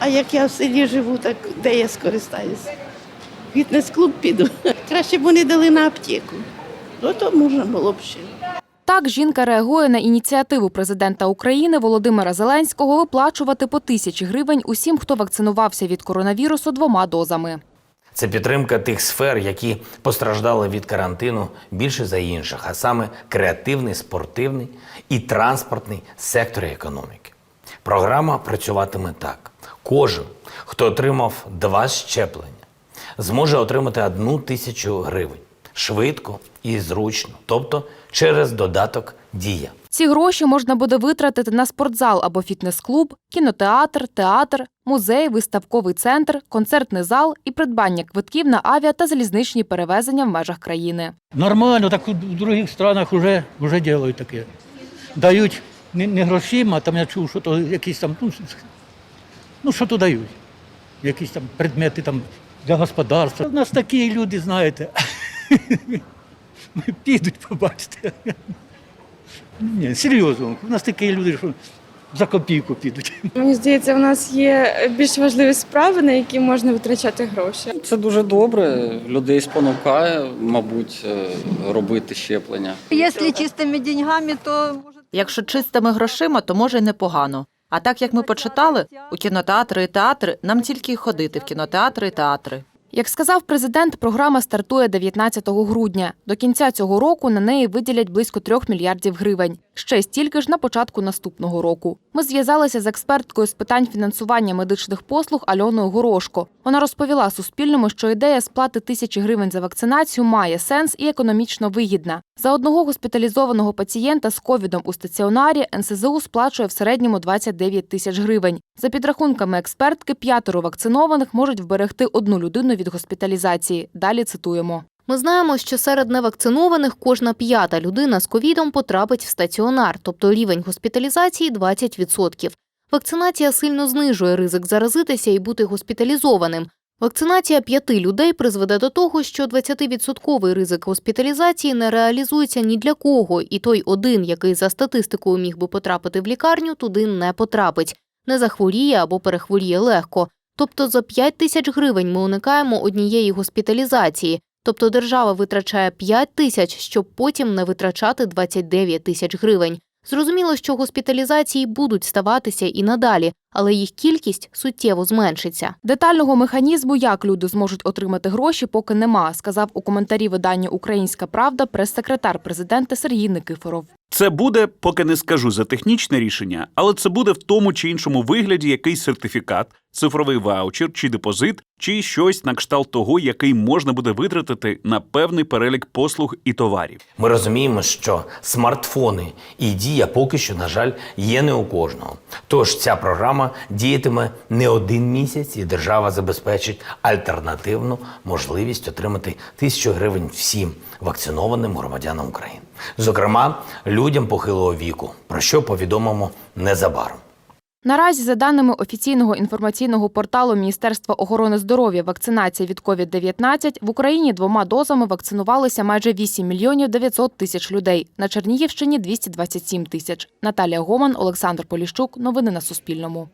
А як я в селі живу, так де я скористаюся? В Фітнес-клуб піду. Краще б вони дали на аптеку. Ну, то можна було б ще. Так, жінка реагує на ініціативу президента України Володимира Зеленського виплачувати по тисячі гривень усім, хто вакцинувався від коронавірусу двома дозами. Це підтримка тих сфер, які постраждали від карантину більше за інших, а саме креативний, спортивний і транспортний сектори економіки. Програма працюватиме так: кожен, хто отримав два щеплення, зможе отримати одну тисячу гривень швидко і зручно, тобто через додаток Дія. Ці гроші можна буде витратити на спортзал або фітнес-клуб, кінотеатр, театр, музей, виставковий центр, концертний зал і придбання квитків на авіа та залізничні перевезення в межах країни. Нормально, так у других странах вже, вже делають таке. Дають не, не грошима, там я чув, що то якісь там, ну, ну що то дають. Якісь там предмети там для господарства. У нас такі люди, знаєте. Підуть, побачите. Ні, серйозно, у нас такі люди, що за копійку підуть. Мені здається, в нас є більш важливі справи, на які можна витрачати гроші. Це дуже добре. Людей спонукає, мабуть, е, робити щеплення. Якщо чистими деньгами, то може Якщо чистими грошима, то може й непогано. А так як ми почитали, у кінотеатри і театри нам тільки й ходити в кінотеатри і театри. Як сказав президент, програма стартує 19 грудня. До кінця цього року на неї виділять близько 3 мільярдів гривень. Ще стільки ж на початку наступного року. Ми зв'язалися з експерткою з питань фінансування медичних послуг Альоною Горошко. Вона розповіла Суспільному, що ідея сплати тисячі гривень за вакцинацію має сенс і економічно вигідна. За одного госпіталізованого пацієнта з ковідом у стаціонарі НСЗУ сплачує в середньому 29 тисяч гривень. За підрахунками експертки, п'ятеро вакцинованих можуть вберегти одну людину від госпіталізації. Далі цитуємо. Ми знаємо, що серед невакцинованих кожна п'ята людина з ковідом потрапить в стаціонар, тобто рівень госпіталізації 20%. Вакцинація сильно знижує ризик заразитися і бути госпіталізованим. Вакцинація п'яти людей призведе до того, що 20% ризик госпіталізації не реалізується ні для кого, і той один, який за статистикою міг би потрапити в лікарню, туди не потрапить, не захворіє або перехворіє легко. Тобто за 5 тисяч гривень ми уникаємо однієї госпіталізації. Тобто держава витрачає 5 тисяч, щоб потім не витрачати 29 тисяч гривень. Зрозуміло, що госпіталізації будуть ставатися і надалі, але їх кількість суттєво зменшиться. Детального механізму, як люди зможуть отримати гроші, поки нема, сказав у коментарі виданню Українська Правда прес-секретар президента Сергій Никифоров. Це буде, поки не скажу за технічне рішення, але це буде в тому чи іншому вигляді якийсь сертифікат, цифровий ваучер чи депозит, чи щось на кшталт того, який можна буде витратити на певний перелік послуг і товарів. Ми розуміємо, що смартфони і дія поки що, на жаль, є не у кожного. Тож ця програма діятиме не один місяць, і держава забезпечить альтернативну можливість отримати тисячу гривень всім вакцинованим громадянам України, зокрема людям похилого віку, про що повідомимо незабаром. Наразі, за даними офіційного інформаційного порталу Міністерства охорони здоров'я, вакцинація від COVID-19 в Україні двома дозами вакцинувалися майже 8 мільйонів 900 тисяч людей. На Чернігівщині 227 тисяч. Наталія Гоман, Олександр Поліщук. Новини на Суспільному.